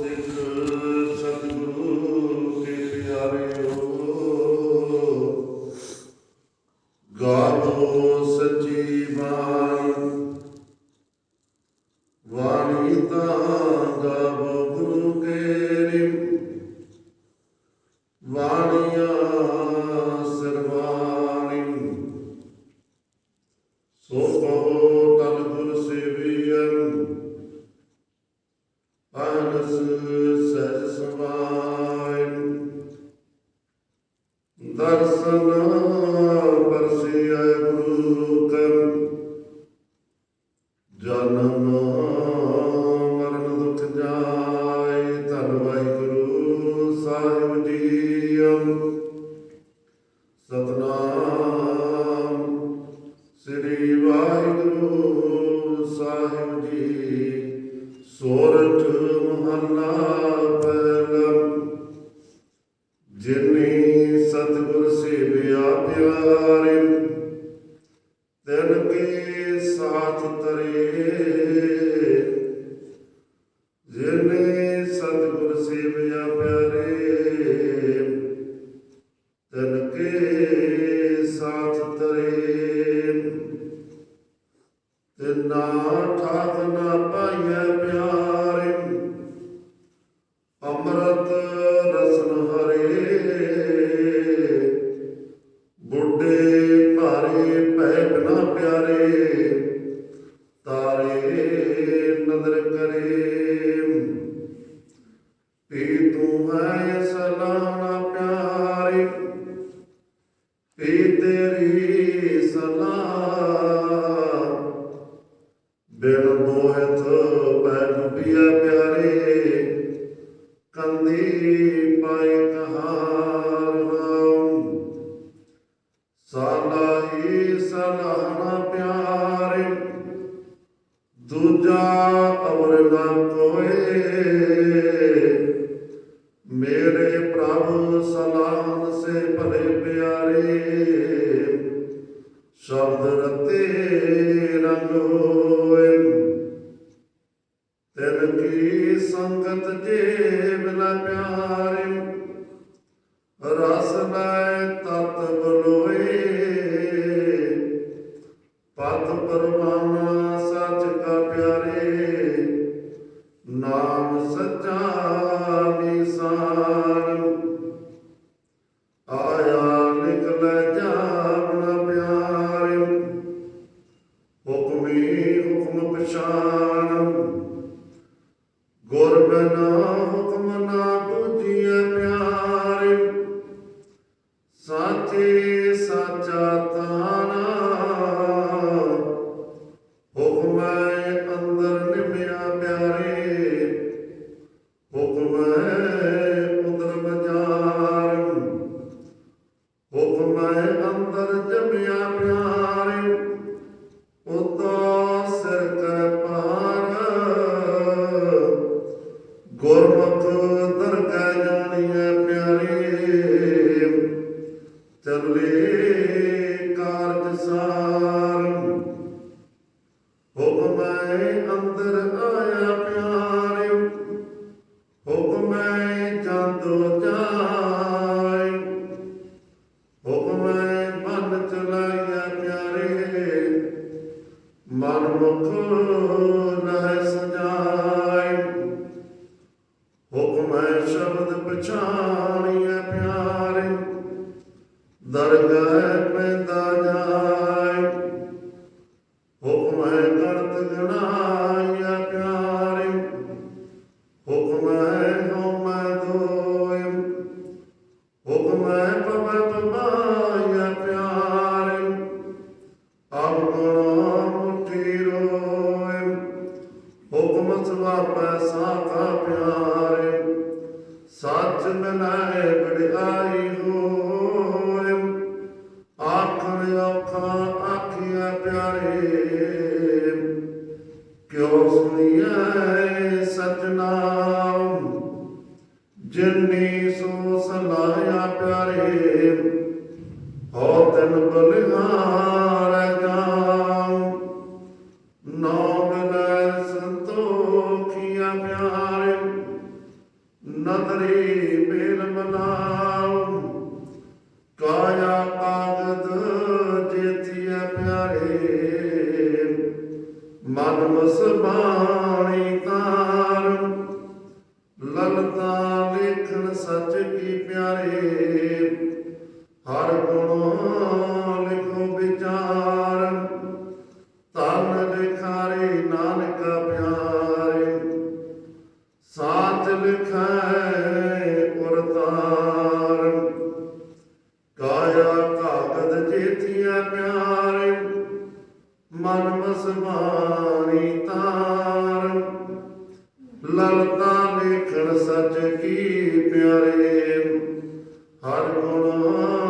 ਸਿੱਖ ਸਤਿਗੁਰੂ ਕੇ ਪਿਆਰਿਓ ਗਾਵੋ ਸੱਚੀ ਬਾਣੀ ਵਾਣੀ ਤਾਂ ਗਾ ਦਰਸ਼ਨ ਪਰਸਿਆ ਗੁਰੂ ਕਰ ਜਨਮ ਮਰਨ ਦੁਖ ਜਾਏ ਧੰਨ ਵਾਹਿਗੁਰੂ ਸਾਹਿਬ ਜੀ ਸਤਨਾਮ ਸ੍ਰੀ ਵਾਹਿਗੁਰੂ ਸਾਹਿਬ ਜੀ। ਸੋਰਠ ਸਾਥ ਤਰੇ ਜਿਨੇ ਸਤਿਗੁਰ ਸੇਵਿਆ ਪਿਆਰੇ ਤਿਨ ਕੇ ਸਾਥ ਤਰੇ ਤਿਨਾ ਠਾਕ ਨਾ ਪਾਈਐ ਬਿਨ ਮੋਹਿਤ ਪੈ ਡੁੱਬਿਆ ਪਿਆਰੇ, ਕੰਦੀ ਪਾਏ ਕਹਾਰ ਨਾਮ ਸਾਲਾਹੀ ਸਲਾਹਣਾ ਪਿਆਰੇ, ਦੂਜਾ ਅਵਰ ਨਾ ਕੋਏ। ਹੁਕਮੀ ਹੁਕਮ ਪਛਾਨ ਗੁਰ ਬਿਨਾ ਸਾਚੇ ਸਾਚਾ ਤਾਨਾ ਹੁਕਮੈ ਅੰਦਰ ਆਇਆ ਪਿਆਰੇ ਹੁਕਮੈ ਜਾਂਦੋ ਜਾਏ ਹੁਕਮੈ ਮਨ ਚਲਾਇਆ ਪਿਆਰੇ, ਮਨ ਮੁਖ ਨਹਿ ਸਜਾਏ ਹੁਕਮੈ ਸ਼ਬਦ ਪਛਾਣੀਐ ਪਿਆਰੇ, ਦਰਗਾਹ ਹੁਕਮ ਸਵਾਪੈ ਸਾਖਾ ਪਿਆਰੇ। ਸੱਚ ਮਿਲਾਏ ਬੜਾਈ ਹੋਇ ਆਖਣ ਔਖਾ ਆਖਿਆ ਪਿਆਰੇ। ਕਿਉ ਸੁਣੀਐ ਸਤਨਾਮ ਜਿਨੀ ਸੋ ਸਲਾਇਆ ਪਿਆਰੇ। ਹੋ ਤਨ ਬਲਿਹਾਰ ਜਾਮ ਨਦਰੀ ਮੇਲ ਮਨਾਉ ਕਾਇਆ ਕਾਗਦ ਜੇਤੀਐ ਪਿਆਰੇ। ਮਨ ਮਸਬਾਣੀ ਤਾਰ। ਲਲਤਾ ਲੇਖਣ ਸੱਚ ਕੀ ਪਿਆਰੇ। ਹਰ ਗੁਣ ਲਿਖੋ ਵਿਚਾਰ। ਤਨ ਲਿਖਾਰੇ ਨਾਨਕ ਕਾਗਦ ਜੇਤੀਆ ਮਨ ਮਸਮਾਨੀ ਤਾਰ। ਲਲਤਾ ਲੇਖਣ ਸੱਚ ਕੀ ਪਿਆਰੇ ਹਰ ਗੁਣ